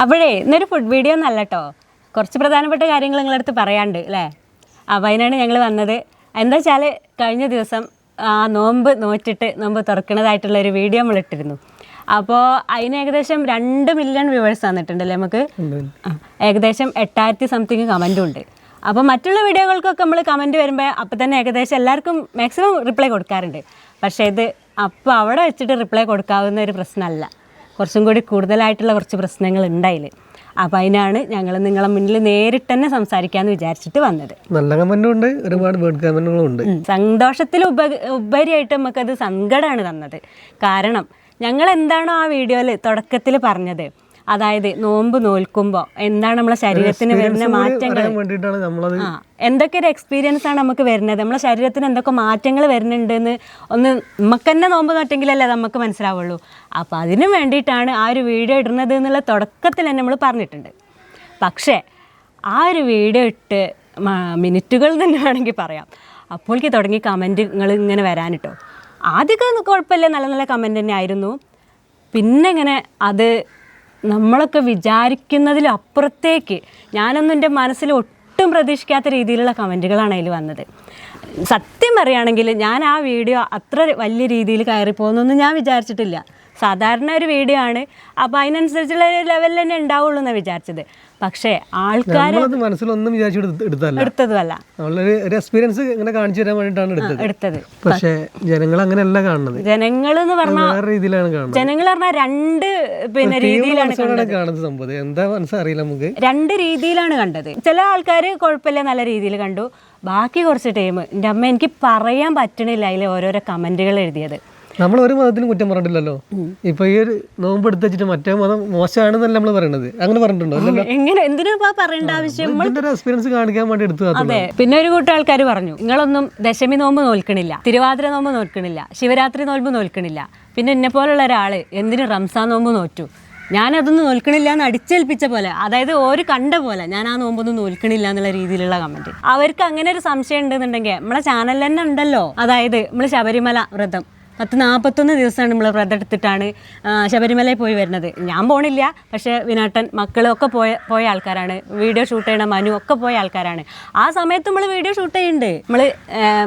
അപ്പോഴേ ഇന്നൊരു food video എന്നല്ല കേട്ടോ കുറച്ച് പ്രധാനപ്പെട്ട കാര്യങ്ങൾ നിങ്ങളടുത്ത് പറയാണ്ട് അല്ലേ? അപ്പോൾ അതിനാണ് ഞങ്ങൾ വന്നത്. എന്താ വെച്ചാൽ കഴിഞ്ഞ ദിവസം ആ നോമ്പ് നോറ്റിട്ട് നോമ്പ് തുറക്കണതായിട്ടുള്ള ഒരു വീഡിയോ നമ്മൾ ഇട്ടിരുന്നു അപ്പോൾ അതിന് ഏകദേശം രണ്ട് മില്യൺ വ്യൂവേഴ്സ് വന്നിട്ടുണ്ടല്ലേ നമുക്ക്? ഏകദേശം എട്ടായിരത്തി സംതിങ് കമന്റും ഉണ്ട്. അപ്പോൾ മറ്റുള്ള വീഡിയോകൾക്കൊക്കെ നമ്മൾ കമന്റ് വരുമ്പോൾ അപ്പോൾ തന്നെ ഏകദേശം എല്ലാവർക്കും മാക്സിമം റിപ്ലൈ കൊടുക്കാറുണ്ട്. പക്ഷേ ഇത് അപ്പോൾ അവിടെ വെച്ചിട്ട് റിപ്ലൈ കൊടുക്കാവുന്ന ഒരു പ്രശ്നമല്ല. കുറച്ചും കൂടി കൂടുതലായിട്ടുള്ള കുറച്ച് പ്രശ്നങ്ങൾ ഉണ്ടായില്ല അപ്പം അതിനാണ് ഞങ്ങൾ നിങ്ങളെ മുന്നിൽ നേരിട്ട് തന്നെ സംസാരിക്കാമെന്ന് വിചാരിച്ചിട്ട് വന്നത്. നല്ല കമന്റും ഉണ്ട് ഒരുപാട് കമന്റുകളും ഉണ്ട്. സന്തോഷത്തിൽ ഉപ ഉപരിയായിട്ട് നമുക്കത് സങ്കടമാണ് തന്നത്. കാരണം ഞങ്ങൾ എന്താണോ ആ വീഡിയോയിൽ തുടക്കത്തിൽ പറഞ്ഞത് അതായത് നോമ്പ് നോൽക്കുമ്പോൾ എന്താണ് നമ്മളെ ശരീരത്തിന് വരുന്ന മാറ്റങ്ങൾ എന്തൊക്കെ ഒരു എക്സ്പീരിയൻസ് ആണ് നമുക്ക് വരുന്നത്? നമ്മളെ ശരീരത്തിന് എന്തൊക്കെ മാറ്റങ്ങൾ വരുന്നുണ്ട് എന്ന് ഒന്ന് നമുക്ക് തന്നെ നോമ്പ് നട്ടെങ്കിലല്ലേ നമുക്ക് മനസ്സിലാവുള്ളൂ. അപ്പോൾ അതിനു വേണ്ടിയിട്ടാണ് ആ ഒരു വീഡിയോ ഇടുന്നത് എന്നുള്ള തുടക്കത്തിൽ തന്നെ നമ്മൾ പറഞ്ഞിട്ടുണ്ട്. പക്ഷേ ആ ഒരു വീഡിയോ ഇട്ട് മിനിറ്റുകൾ തന്നെ വേണമെങ്കിൽ പറയാം. അപ്പോഴേക്ക് തുടങ്ങി കമന്റുകൾ ഇങ്ങനെ വരാനിട്ടോ. ആദ്യമൊക്കെ കുഴപ്പമില്ല. നല്ല നല്ല കമന്റ് തന്നെ ആയിരുന്നു. പിന്നെ ഇങ്ങനെ അത് നമ്മളൊക്കെ വിചാരിക്കുന്നതിലും അപ്പുറത്തേക്ക് ഞാനൊന്നും എന്റെ മനസ്സിൽ ഒട്ടും പ്രതീക്ഷിക്കാത്ത രീതിയിലുള്ള കമന്റുകളാണ് അതിൽ വന്നത്. സത്യം പറയുകയാണെങ്കിൽ ഞാൻ ആ വീഡിയോ അത്ര വലിയ രീതിയിൽ കയറിപ്പോകുന്നൊന്നും ഞാൻ വിചാരിച്ചിട്ടില്ല. സാധാരണ ഒരു വീഡിയോ ആണ്. അപ്പൊ അതിനനുസരിച്ചുള്ള ഒരു ലെവലിൽ തന്നെ ഉണ്ടാവുള്ളൂ എന്നാണ് വിചാരിച്ചത്. പക്ഷേ ആൾക്കാർ മനസ്സിലൊന്നും എടുത്തതല്ല. ഒരു എക്സ്പീരിയൻസ് ഇങ്ങനെ കാണിച്ചു തരാൻ വേണ്ടിയിട്ടാണ് എടുത്തത്. എടുത്തത്. പക്ഷേ ജനങ്ങൾ അങ്ങനെയല്ല കാണുന്നത്. ജനങ്ങൾ എന്ന് പറഞ്ഞാൽ രീതിയിലാണ് കാണുന്നത്. ജനങ്ങൾ പറഞ്ഞാൽ രണ്ട് പിന്നെ രീതിയിലാണ് കാണുന്നത് സംഭവം. എന്താ മനസ്സറിയില്ല നമുക്ക്? രണ്ട് രീതിയിലാണ് കണ്ടത്. ചില ആൾക്കാർ കുഴപ്പമില്ല നല്ല രീതിയിൽ കണ്ടു. ബാക്കി കുറച്ച് ടൈം എന്റെ അമ്മ എനിക്ക് പറയാൻ പറ്റണില്ല അതിൽ ഓരോരോ കമന്റുകൾ എഴുതിയത്. നമ്മൾ ഒരു മതത്തിനും കുറ്റം പറഞ്ഞിട്ടില്ലല്ലോ. ഇപ്പൊ ഈ ഒരു നോമ്പ് എടുത്ത് വെച്ചിട്ട് മറ്റേ മതം മോശമാണെന്നല്ല നമ്മൾ പറയണത്? അങ്ങനെ പറഞ്ഞിട്ടുണ്ടോ? എങ്ങനെ? എന്തിനാ പറയേണ്ട ആവശ്യം? എക്സ്പീരിയൻസ് കാണിക്കാൻ വേണ്ടി എടുത്തു അതെ. പിന്നെ ഒരു കൂട്ടം ആൾക്കാർ പറഞ്ഞു നിങ്ങളൊന്നും ദശമി നോമ്പ് നോൽക്കണില്ല തിരുവാതിര നോമ്പ് നോൽക്കണില്ല ശിവരാത്രി നോമ്പ് നോൽക്കണില്ല. പിന്നെ എന്നെ പോലുള്ള ഒരാൾ എന്തിനു റംസാൻ നോമ്പ് നോറ്റു? ഞാനതൊന്നും നോൽക്കണില്ല എന്ന് അടിച്ചേൽപ്പിച്ച പോലെ അതായത് ഒരു കണ്ട പോലെ ഞാൻ ആ നോമ്പൊന്നും നോൽക്കണില്ല എന്നുള്ള രീതിയിലുള്ള കമന്റ് അവർക്ക് അങ്ങനെ ഒരു സംശയം ഉണ്ടെന്നുണ്ടെങ്കിൽ നമ്മളെ ചാനലിൽ തന്നെ ഉണ്ടല്ലോ. അതായത് നമ്മൾ ശബരിമല വ്രതം. പത്ത് നാൽപ്പത്തൊന്ന് ദിവസമാണ് നമ്മൾ വ്രതം എടുത്തിട്ടാണ് ശബരിമലയിൽ പോയി വരുന്നത്. ഞാൻ പോണില്ല പക്ഷേ വിനാട്ടൻ മക്കളൊക്കെ പോയ പോയ ആൾക്കാരാണ്. വീഡിയോ ഷൂട്ട് ചെയ്യണ മനു ഒക്കെ പോയ ആൾക്കാരാണ്. ആ സമയത്ത് നമ്മൾ വീഡിയോ ഷൂട്ട് ചെയ്യുന്നുണ്ട് നമ്മൾ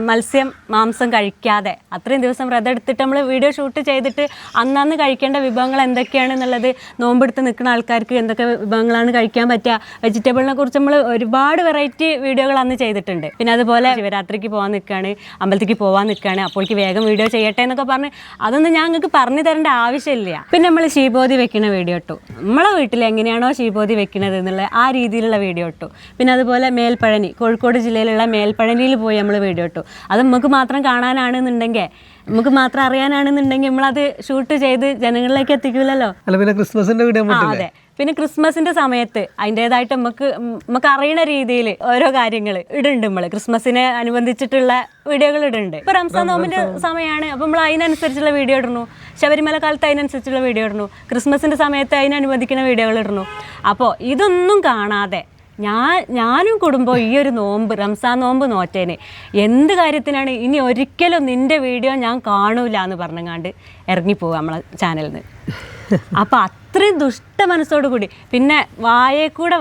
മത്സ്യം മാംസം കഴിക്കാതെ. അത്രയും ദിവസം വ്രതം എടുത്തിട്ട് നമ്മൾ വീഡിയോ ഷൂട്ട് ചെയ്തിട്ട് അന്നന്ന് കഴിക്കേണ്ട വിഭവങ്ങൾ എന്തൊക്കെയാണെന്നുള്ളത് നോമ്പെടുത്ത് നിൽക്കുന്ന ആൾക്കാർക്ക് എന്തൊക്കെ വിഭവങ്ങളാണ് കഴിക്കാൻ പറ്റുക വെജിറ്റബിളിനെ കുറിച്ച് നമ്മൾ ഒരുപാട് വെറൈറ്റി വീഡിയോകൾ അന്ന് ചെയ്തിട്ടുണ്ട്. പിന്നെ അതുപോലെ ശിവരാത്രിക്ക് പോകാൻ നിൽക്കുകയാണ് അമ്പലത്തിലേക്ക് പോകാൻ നിൽക്കുകയാണ് അപ്പോഴേക്ക് വേഗം വീഡിയോ ചെയ്യട്ടെ എന്നൊക്കെ പറഞ്ഞ് അതൊന്നും ഞാൻ നിങ്ങൾക്ക് പറഞ്ഞു തരേണ്ട ആവശ്യമില്ല. പിന്നെ നമ്മൾ ശീബോധി വെക്കുന്ന വീഡിയോ ഇട്ടു. നമ്മളെ വീട്ടിൽ എങ്ങനെയാണോ ശീബോധി വെക്കുന്നത് എന്നുള്ള ആ രീതിയിലുള്ള വീഡിയോ ഇട്ടു. പിന്നെ അതുപോലെ മേൽപ്പഴനി കോഴിക്കോട് ജില്ലയിലുള്ള മേൽപ്പഴനിയിൽ പോയി നമ്മൾ വീഡിയോ ഇട്ടു. അത് നമുക്ക് മാത്രം കാണാനാണെന്നുണ്ടെങ്കിൽ നമുക്ക് മാത്രം അറിയാനാണെന്നുണ്ടെങ്കിൽ നമ്മളത് ഷൂട്ട് ചെയ്ത് ജനങ്ങളിലേക്ക് പിന്നെ ക്രിസ്മസിന്റെ വീഡിയോ അതെ. പിന്നെ ക്രിസ്മസിന്റെ സമയത്ത് അതിന്റെതായിട്ട് നമുക്ക് നമുക്ക് അറിയണ രീതിയിൽ ഓരോ കാര്യങ്ങൾ ഇടുന്നുണ്ട് നമ്മൾ ക്രിസ്മസിനെ അനുബന്ധിച്ചിട്ടുള്ള വീഡിയോകൾ ഇടുന്നുണ്ട്. ഇപ്പൊ റംസാൻ നോമ്പിന്റെ സമയമാണ് അപ്പൊ നമ്മൾ അതിനനുസരിച്ചുള്ള വീഡിയോ ഇടുന്നു. ശബരിമല കാലത്ത് അതിനനുസരിച്ചുള്ള വീഡിയോ ഇടുന്നു. ക്രിസ്മസിന്റെ സമയത്ത് അതിനനുബന്ധിക്കുന്ന വീഡിയോകൾ ഇടുന്നു. അപ്പോൾ ഇതൊന്നും കാണാതെ ഞാൻ ഞാനും കുടുംബവും ഈ ഒരു നോമ്പ് റംസാൻ നോമ്പ് നോറ്റേന് എന്ത് കാര്യത്തിനാണ് ഇനി ഒരിക്കലും നിന്റെ വീഡിയോ ഞാൻ കാണൂല എന്ന് പറഞ്ഞങ്ങാണ്ട് ഇറങ്ങിപ്പോവുക നമ്മളെ ചാനലിൽ നിന്ന് അപ്പോൾ അത്രയും ദുഷ്ട മനസ്സോടു കൂടി. പിന്നെ വായെ കൂടെ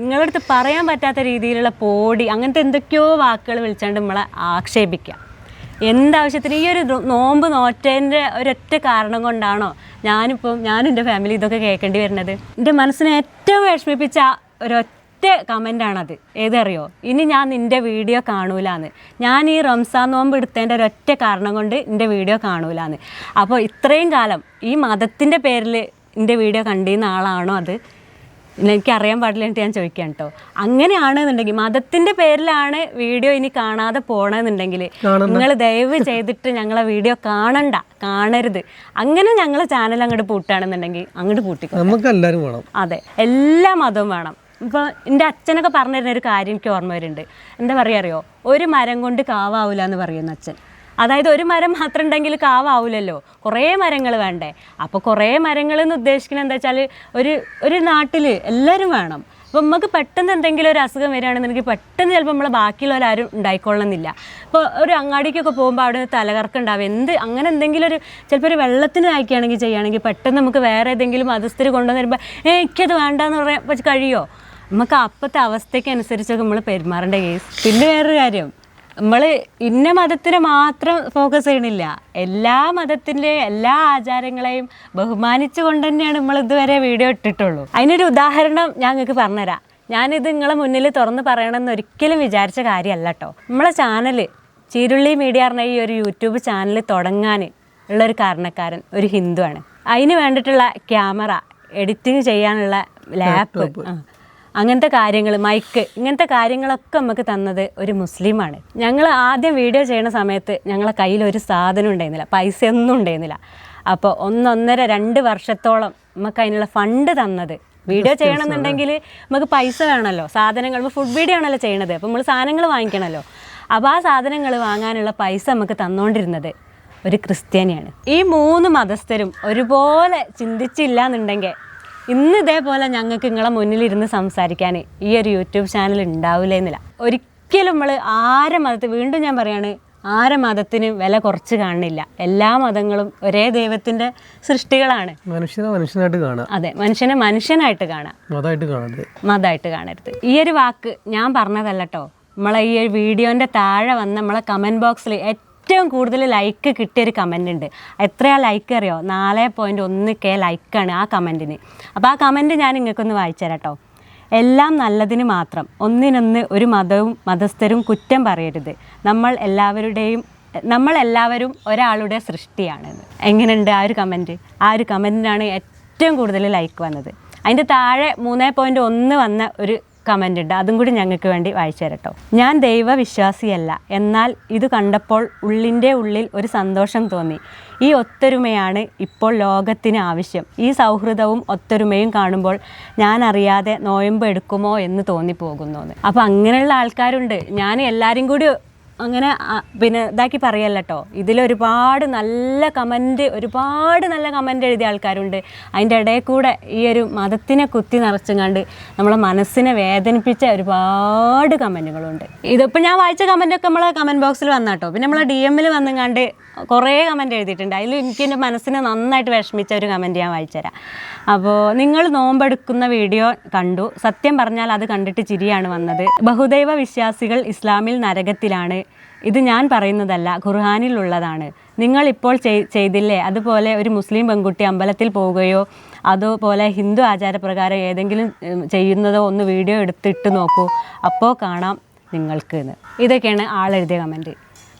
നിങ്ങളടുത്ത് പറയാൻ പറ്റാത്ത രീതിയിലുള്ള പോടി അങ്ങനത്തെ എന്തൊക്കെയോ വാക്കുകൾ വിളിച്ചാണ്ട് നമ്മളെ ആക്ഷേപിക്കുക എന്താവശ്യത്തിന് ഈ ഒരു നോമ്പ് നോറ്റേന്റെ ഒരൊറ്റ കാരണം കൊണ്ടാണോ ഞാനിപ്പോൾ ഞാനും എന്റെ ഫാമിലി ഇതൊക്കെ കേൾക്കേണ്ടി വരുന്നത്? എന്റെ മനസ്സിനെ ഏറ്റവും വിഷമിപ്പിച്ച ഒരൊറ്റ കമന്റാണത്. ഏതറിയോ? ഇനി ഞാൻ നിന്റെ വീഡിയോ കാണൂലാന്ന്. ഞാൻ ഈ റംസാൻ നോമ്പ് എടുത്തതിന്റെ ഒരൊറ്റ കാരണം കൊണ്ട് എന്റെ വീഡിയോ കാണൂലാന്ന്. അപ്പോൾ ഇത്രയും കാലം ഈ മതത്തിന്റെ പേരിൽ എന്റെ വീഡിയോ കണ്ടിരുന്ന ആളാണോ അത്? എനിക്ക് അറിയാൻ പാടില്ല എന്നിട്ട് ഞാൻ ചോദിക്കാം കേട്ടോ അങ്ങനെയാണെന്നുണ്ടെങ്കിൽ മതത്തിന്റെ പേരിലാണ് വീഡിയോ ഇനി കാണാതെ പോണെന്നുണ്ടെങ്കിൽ നിങ്ങൾ ദയവ് ചെയ്തിട്ട് ഞങ്ങളെ വീഡിയോ കാണണ്ട കാണരുത്. അങ്ങനെ ഞങ്ങളെ ചാനൽ അങ്ങോട്ട് പൂട്ടുകയാണെന്നുണ്ടെങ്കിൽ അങ്ങോട്ട് പൂട്ടിക്കോ. നമുക്ക് എല്ലാവരും വേണം. അതെ എല്ലാ മതവും വേണം. ഇപ്പോൾ എന്റെ അച്ഛനൊക്കെ പറഞ്ഞു തരുന്ന ഒരു കാര്യം എനിക്ക് ഓർമ്മ വരുന്നുണ്ട്. എന്താ പറയുക അറിയോ? ഒരു മരം കൊണ്ട് കാവാവില്ല എന്ന് പറയുന്നു അച്ഛൻ. അതായത് ഒരു മരം മാത്രം ഉണ്ടെങ്കിൽ കാവാവൂലല്ലോ. കുറേ മരങ്ങൾ വേണ്ടേ. അപ്പോൾ കുറേ മരങ്ങൾ എന്ന് ഉദ്ദേശിക്കുന്നത് എന്താ വെച്ചാൽ ഒരു ഒരു നാട്ടിൽ എല്ലാവരും വേണം. അപ്പോൾ നമുക്ക് പെട്ടെന്ന് എന്തെങ്കിലും ഒരു അസുഖം വരികയാണെന്നുണ്ടെങ്കിൽ പെട്ടെന്ന് ചിലപ്പോൾ നമ്മളെ ബാക്കിയുള്ളവരാരും ഉണ്ടായിക്കൊള്ളണമെന്നില്ല. ഇപ്പോൾ ഒരു അങ്ങാടിക്കൊക്കെ പോകുമ്പോൾ അവിടെ നിന്ന് തലകറക്കം ഉണ്ടാവും. എന്ത് അങ്ങനെ എന്തെങ്കിലും ഒരു ചിലപ്പോൾ ഒരു വെള്ളത്തിന് അയക്കുകയാണെങ്കിൽ ചെയ്യുകയാണെങ്കിൽ പെട്ടെന്ന് നമുക്ക് വേറെ ഏതെങ്കിലും മതസ്ഥർ കൊണ്ടുവന്ന് വരുമ്പോൾ ഏ എനിക്കത് വേണ്ടെന്ന് പറയാൻ കഴിയുമോ നമുക്ക് അപ്പോഴത്തെ അവസ്ഥയ്ക്ക് അനുസരിച്ചൊക്കെ നമ്മൾ പെരുമാറേണ്ട കേസ് പിന്നെ വേറൊരു കാര്യം നമ്മൾ ഇന്ന മതത്തിന് മാത്രം ഫോക്കസ് ചെയ്യണില്ല. എല്ലാ മതത്തിന്റെ എല്ലാ ആചാരങ്ങളെയും ബഹുമാനിച്ചു കൊണ്ട് തന്നെയാണ് നമ്മൾ ഇതുവരെ വീഡിയോ ഇട്ടിട്ടുള്ളൂ. അതിനൊരു ഉദാഹരണം ഞാൻ നിങ്ങൾക്ക് പറഞ്ഞുതരാം. ഞാനിത് നിങ്ങളെ മുന്നിൽ തുറന്ന് പറയണമെന്ന് ഒരിക്കലും വിചാരിച്ച കാര്യമല്ല കേട്ടോ നമ്മളെ ചാനൽ ചീരുള്ളി മീഡിയ പറഞ്ഞ ഈ ഒരു യൂട്യൂബ് ചാനൽ തുടങ്ങാൻ ഉള്ളൊരു കാരണക്കാരൻ ഒരു ഹിന്ദുവാണ്. അതിന് വേണ്ടിയിട്ടുള്ള ക്യാമറ എഡിറ്റിംഗ് ചെയ്യാനുള്ള ലാപ്പ് അങ്ങനത്തെ കാര്യങ്ങൾ മൈക്ക് ഇങ്ങനത്തെ കാര്യങ്ങളൊക്കെ നമുക്ക് തന്നത് ഒരു മുസ്ലിമാണ്. ഞങ്ങൾ ആദ്യം വീഡിയോ ചെയ്യുന്ന സമയത്ത് ഞങ്ങളെ കയ്യിൽ ഒരു സാധനം ഉണ്ടായിരുന്നില്ല പൈസ ഒന്നും ഉണ്ടായിരുന്നില്ല അപ്പോൾ ഒന്നൊന്നര രണ്ട് വർഷത്തോളം നമുക്ക് അതിനുള്ള ഫണ്ട് തന്നത്. വീഡിയോ ചെയ്യണമെന്നുണ്ടെങ്കിൽ നമുക്ക് പൈസ വേണമല്ലോ സാധനങ്ങൾ ഫുഡ് വീഡിയോ ആണല്ലോ ചെയ്യണത്. അപ്പോൾ നമ്മൾ സാധനങ്ങൾ വാങ്ങിക്കണമല്ലോ അപ്പോൾ ആ സാധനങ്ങൾ വാങ്ങാനുള്ള പൈസ നമുക്ക് തന്നുകൊണ്ടിരുന്നത് ഒരു ക്രിസ്ത്യാനിയാണ്. ഈ മൂന്ന് മതസ്ഥരും ഒരുപോലെ ചിന്തിച്ചില്ല എന്നുണ്ടെങ്കിൽ ഇന്ന് ഇതേപോലെ ഞങ്ങൾക്ക് നിങ്ങളെ മുന്നിലിരുന്ന് സംസാരിക്കാൻ ഈ ഒരു യൂട്യൂബ് ചാനൽ ഉണ്ടാവില്ലെന്നില്ല ഒരിക്കലും നമ്മൾ ആരെ മതത്തിൽ വീണ്ടും ഞാൻ പറയാണ് ആരെ മതത്തിന് വില കുറച്ച് കാണുന്നില്ല. എല്ലാ മതങ്ങളും ഒരേ ദൈവത്തിന്റെ സൃഷ്ടികളാണ്. മനുഷ്യനെ മനുഷ്യനായിട്ട് കാണാം അതെ മനുഷ്യനെ മനുഷ്യനായിട്ട് കാണാം മതമായിട്ട് കാണരുത്. മതമായിട്ട് കാണരുത്. ഈ ഒരു വാക്ക് ഞാൻ പറഞ്ഞതല്ല കേട്ടോ നമ്മളെ ഈ ഒരു വീഡിയോന്റെ താഴെ വന്ന് നമ്മളെ കമന്റ് ബോക്സിൽ ഏറ്റവും കൂടുതൽ ലൈക്ക് കിട്ടിയ ഒരു കമന്റ് ഉണ്ട്. എത്രയാ ലൈക്ക് അറിയോ? നാല് പോയിന്റ് ഒന്ന് കെ ലൈക്കാണ് ആ കമന്റിന് അപ്പോൾ ആ കമന്റ് ഞാൻ നിങ്ങൾക്കൊന്ന് വായിച്ചു തരാം കേട്ടോ എല്ലാം നല്ലതിന് മാത്രം ഒന്നിനൊന്ന് ഒരു മതവും മതസ്ഥരും കുറ്റം പറയരുത്. നമ്മൾ എല്ലാവരുടെയും നമ്മൾ എല്ലാവരും ഒരാളുടെ സൃഷ്ടിയാണ് എങ്ങനെയുണ്ട് ആ ഒരു കമന്റ് ആ ഒരു കമന്റിനാണ് ഏറ്റവും കൂടുതൽ ലൈക്ക് വന്നത്. അതിന്റെ താഴെ മൂന്ന് പോയിന്റ് ഒന്ന് വന്ന ഒരു കമന്റ് ഉണ്ട്. അതും കൂടി ഞങ്ങൾക്ക് വേണ്ടി വായിച്ചു തരട്ടോ. ഞാൻ ദൈവവിശ്വാസിയല്ല. എന്നാൽ ഇത് കണ്ടപ്പോൾ ഉള്ളിന്റെ ഉള്ളിൽ ഒരു സന്തോഷം തോന്നി. ഈ ഒത്തൊരുമയാണ് ഇപ്പോൾ ലോകത്തിന് ആവശ്യം. ഈ സൗഹൃദവും ഒത്തൊരുമയും കാണുമ്പോൾ ഞാൻ അറിയാതെ നോയമ്പ് എടുക്കുമോ എന്ന് തോന്നിപ്പോകുന്നു. അപ്പോൾ അങ്ങനെയുള്ള ആൾക്കാരുണ്ട്. ഞാൻ എല്ലാവരും കൂടി അങ്ങനെ പിന്നെ ഇതാക്കി പറയല്ല കേട്ടോ ഇതിലൊരുപാട് നല്ല കമന്റ് ഒരുപാട് നല്ല കമന്റ് എഴുതിയ ആൾക്കാരുണ്ട്. അതിന്റെ ഇടയിൽ കൂടെ ഈ ഒരു മതത്തിനെ കുത്തി നിറച്ചുങ്ങാണ്ട് നമ്മളെ മനസ്സിനെ വേദനിപ്പിച്ച ഒരുപാട് കമന്റുകളുണ്ട് ഇതിപ്പോൾ ഞാൻ വായിച്ച കമന്റൊക്കെ നമ്മളെ കമന്റ് ബോക്സിൽ വന്നാട്ടോ പിന്നെ നമ്മളെ ഡി എമ്മിൽ വന്നുങ്ങാണ്ട് കുറേ കമന്റ് എഴുതിയിട്ടുണ്ട്. അതിൽ എനിക്ക് എന്റെ മനസ്സിനെ നന്നായിട്ട് വിഷമിച്ച ഒരു കമന്റ് ഞാൻ വായിച്ചുതരാം. അപ്പോൾ നിങ്ങൾ നോമ്പെടുക്കുന്ന വീഡിയോ കണ്ടു. സത്യം പറഞ്ഞാൽ അത് കണ്ടിട്ട് ചിരിയാണ് വന്നത്. ബഹുദൈവ വിശ്വാസികൾ ഇസ്ലാമിൽ നരകത്തിലാണ്. ഇത് ഞാൻ പറയുന്നതല്ല ഖുർഹാനിലുള്ളതാണ് നിങ്ങൾ ഇപ്പോൾ ചെയ്തില്ലേ? അതുപോലെ ഒരു മുസ്ലിം പെൺകുട്ടി അമ്പലത്തിൽ പോവുകയോ അതുപോലെ ഹിന്ദു ആചാരപ്രകാരം ഏതെങ്കിലും ചെയ്യുന്നതോ ഒന്ന് വീഡിയോ എടുത്തിട്ട് നോക്കൂ. അപ്പോൾ കാണാം നിങ്ങൾക്ക് ഇതൊക്കെയാണ് ആളെഴുതിയ കമന്റ്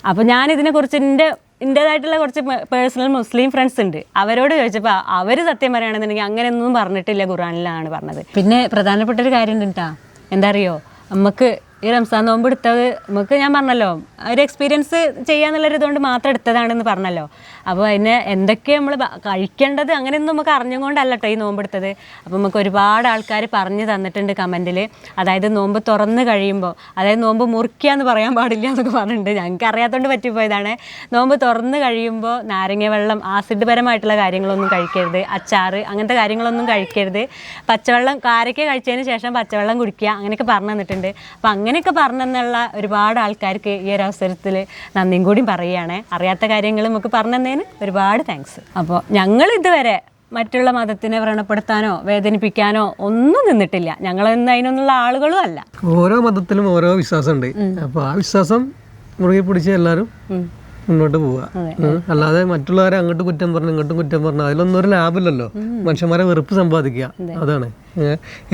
അപ്പോൾ ഞാനിതിനെക്കുറിച്ച് എന്റെ എന്റേതായിട്ടുള്ള കുറച്ച് പേഴ്സണൽ മുസ്ലിം ഫ്രണ്ട്സ് ഉണ്ട്. അവരോട് ചോദിച്ചപ്പോൾ അവർ സത്യം പറയുകയാണെന്നുണ്ടെങ്കിൽ അങ്ങനെയൊന്നും പറഞ്ഞിട്ടില്ല ഖുറാനിലാണ് പറഞ്ഞത്. പിന്നെ പ്രധാനപ്പെട്ട ഒരു കാര്യം ഉണ്ട് എന്താ അറിയോ നമുക്ക് ഈ റംസാൻ നോമ്പ് എടുത്തത് നമുക്ക് ഞാൻ പറഞ്ഞല്ലോ ഒരു എക്സ്പീരിയൻസ് ചെയ്യാന്നുള്ളൊരു ഇതുകൊണ്ട് മാത്രം എടുത്തതാണെന്ന് പറഞ്ഞല്ലോ. അപ്പോൾ അതിന് എന്തൊക്കെ നമ്മൾ കഴിക്കേണ്ടത് അങ്ങനെയൊന്നും നമുക്ക് അറിഞ്ഞുകൊണ്ടല്ല കേട്ടോ ഈ നോമ്പ് എടുത്തത് അപ്പോൾ നമുക്ക് ഒരുപാട് ആൾക്കാർ പറഞ്ഞു തന്നിട്ടുണ്ട് കമന്റിൽ അതായത് നോമ്പ് തുറന്ന് കഴിയുമ്പോൾ അതായത് നോമ്പ് മുറിക്കുക എന്ന് പറയാൻ പാടില്ല എന്നൊക്കെ പറഞ്ഞിട്ടുണ്ട്. ഞങ്ങൾക്ക് അറിയാത്തതുകൊണ്ട് പറ്റിപ്പോയതാണ്. നോമ്പ് തുറന്ന് കഴിയുമ്പോൾ നാരങ്ങ വെള്ളം ആസിഡ് പരമായിട്ടുള്ള കാര്യങ്ങളൊന്നും കഴിക്കരുത്. അച്ചാറ് അങ്ങനത്തെ കാര്യങ്ങളൊന്നും കഴിക്കരുത്. പച്ചവെള്ളം കാരയ്ക്ക കഴിച്ചതിന് ശേഷം പച്ചവെള്ളം കുടിക്കുക അങ്ങനെയൊക്കെ പറഞ്ഞു തന്നിട്ടുണ്ട്. അപ്പോൾ അങ്ങനെയൊക്കെ പറഞ്ഞെന്നുള്ള ഒരുപാട് ആൾക്കാർക്ക് ഈ ഒരു അവസരത്തിൽ നന്ദിയും കൂടി പറയുകയാണ്. അറിയാത്ത കാര്യങ്ങൾ നമുക്ക് പറഞ്ഞു തന്നതിന് ഒരുപാട് താങ്ക്സ് അപ്പോൾ ഞങ്ങൾ ഇതുവരെ മറ്റുള്ള മതത്തിനെ വ്രണപ്പെടുത്താനോ വേദനിപ്പിക്കാനോ ഒന്നും നിന്നിട്ടില്ല. ഞങ്ങൾ അതിനൊന്നുള്ള ആളുകളും അല്ല. ഓരോ മതത്തിലും ഓരോ വിശ്വാസമുണ്ട്. അപ്പോൾ ആ വിശ്വാസം മുറുകെ പിടിച്ച് എല്ലാവരും മുന്നോട്ട് പോവുക. അല്ലാതെ മറ്റുള്ളവരെ അങ്ങോട്ട് കുറ്റം പറഞ്ഞു ഇങ്ങോട്ടും കുറ്റം പറഞ്ഞു അതിലൊന്നും ഒരു ലാഭമില്ലല്ലോ. മനുഷ്യന്മാരെ വെറുപ്പ് സമ്പാദിക്കുക. അതാണ്.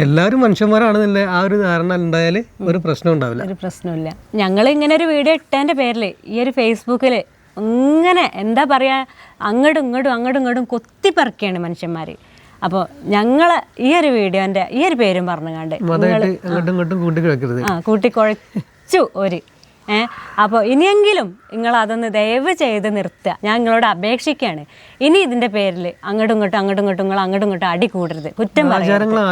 എല്ലാവരും മനുഷ്യന്മാരാണെന്നില്ല ആ ഒരു ധാരണ ഉണ്ടായാൽ ഒരു പ്രശ്നം ഉണ്ടാവില്ല. ഒരു പ്രശ്നമില്ല ഞങ്ങൾ ഇങ്ങനെ ഒരു വീഡിയോ ഇട്ടതിന്റെ പേരിൽ ഈ ഒരു ഫേസ്ബുക്കിൽ ഇങ്ങനെ എന്താ പറയുക അങ്ങോട്ടും ഇങ്ങോട്ടും അങ്ങോട്ടും ഇങ്ങോട്ടും കൊത്തിപ്പറിക്കുകയാണ് മനുഷ്യന്മാർ അപ്പോൾ ഞങ്ങൾ ഈ ഒരു വീഡിയോന്റെ ഈ ഒരു പേരും പറഞ്ഞുകൊണ്ട് ആ കൂട്ടിക്കുഴച്ചു ഒരു. ഏഹ് അപ്പോൾ ഇനിയെങ്കിലും നിങ്ങൾ അതൊന്ന് ദയവ് ചെയ്ത് നിർത്തുക. ഞാൻ നിങ്ങളോട് അപേക്ഷിക്കുകയാണ് ഇനി ഇതിന്റെ പേരിൽ അങ്ങോട്ടും ഇങ്ങോട്ടും അങ്ങോട്ടും ഇങ്ങോട്ടും നിങ്ങൾ അങ്ങോട്ടും ഇങ്ങോട്ടും അടി കൂടരുത്. കുറ്റം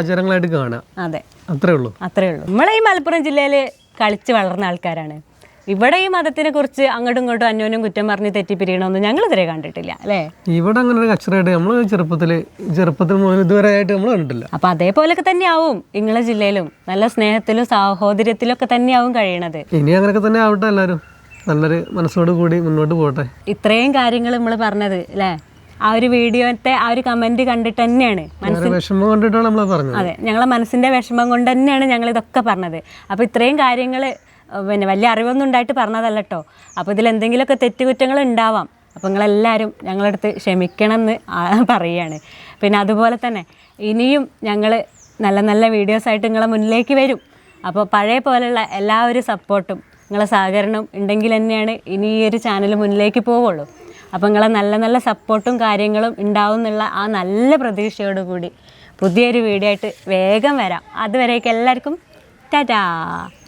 ആചാരങ്ങളായിട്ട് കാണാം അതെ. അത്രേ ഉള്ളൂ. അത്രേ ഉള്ളൂ. നമ്മളെ ഈ മലപ്പുറം ജില്ലയിൽ കളിച്ച് വളർന്ന ആൾക്കാരാണ്. ഇവിടെ ഈ മതത്തിനെ കുറിച്ച് അങ്ങോട്ടും ഇങ്ങോട്ടും അന്യോന്യം കുറ്റം പറഞ്ഞ് തെറ്റിപ്പിരിയണമെന്ന് ഞങ്ങൾ ഇതുവരെ കണ്ടിട്ടില്ല അല്ലേ? ഇവിടെ അങ്ങനെ ഒരു കച്ചറയായിട്ട് നമ്മൾ ചെറുപ്പത്തിൽ ചെറുപ്പത്തിൽ മുതൽ ഇതുവരെ ആയിട്ട് നമ്മൾ കണ്ടിട്ടില്ല. അപ്പൊ അതേപോലൊക്കെ തന്നെയാവും നിങ്ങളെ ജില്ലയിലും. നല്ല സ്നേഹത്തിലും സാഹോദര്യത്തിലും ഒക്കെ തന്നെയാവും കഴിയണത്. ഇനി അങ്ങനെയൊക്കെ തന്നെ ആവട്ടെ എല്ലാവരും നല്ലൊരു മനസ്സോട് കൂടി മുന്നോട്ട് പോട്ടെ ഇത്രയും കാര്യങ്ങൾ നമ്മൾ പറഞ്ഞത് അല്ലേ? ആ ഒരു വീഡിയോത്തെ ആ ഒരു കമന്റ് കണ്ടിട്ട് തന്നെയാണ്. വേറെ വിഷമം കണ്ടിട്ടാണ് നമ്മൾ പറഞ്ഞത്. അതെ ഞങ്ങളെ മനസ്സിന്റെ വിഷമം കൊണ്ട് തന്നെയാണ് ഞങ്ങൾ ഇതൊക്കെ പറഞ്ഞത്. അപ്പൊ ഇത്രയും കാര്യങ്ങൾ പിന്നെ വലിയ അറിവൊന്നും ഉണ്ടായിട്ട് പറഞ്ഞതല്ല കേട്ടോ അപ്പോൾ ഇതിൽ എന്തെങ്കിലുമൊക്കെ തെറ്റുകുറ്റങ്ങൾ ഉണ്ടാവാം അപ്പോൾ നിങ്ങളെല്ലാവരും ക്ഷമിക്കണം എന്ന് പറയുകയാണ്. പിന്നെ അതുപോലെ തന്നെ ഇനിയും ഞങ്ങൾ നല്ല നല്ല വീഡിയോസായിട്ട് നിങ്ങളെ മുന്നിലേക്ക് വരും. അപ്പോൾ പഴയ പോലെയുള്ള എല്ലാ ഒരു സപ്പോർട്ടും നിങ്ങളെ സഹകരണം ഉണ്ടെങ്കിൽ തന്നെയാണ് ഇനി ഈ ഒരു ചാനൽ മുന്നിലേക്ക് പോവുള്ളൂ. അപ്പോൾ നിങ്ങളെ നല്ല നല്ല സപ്പോർട്ടും കാര്യങ്ങളും ഉണ്ടാവും എന്നുള്ള ആ നല്ല പ്രതീക്ഷയോടുകൂടി പുതിയൊരു വീഡിയോ ആയിട്ട് വേഗം വരാം. അതുവരേക്കും എല്ലാവർക്കും ടാറ്റാ!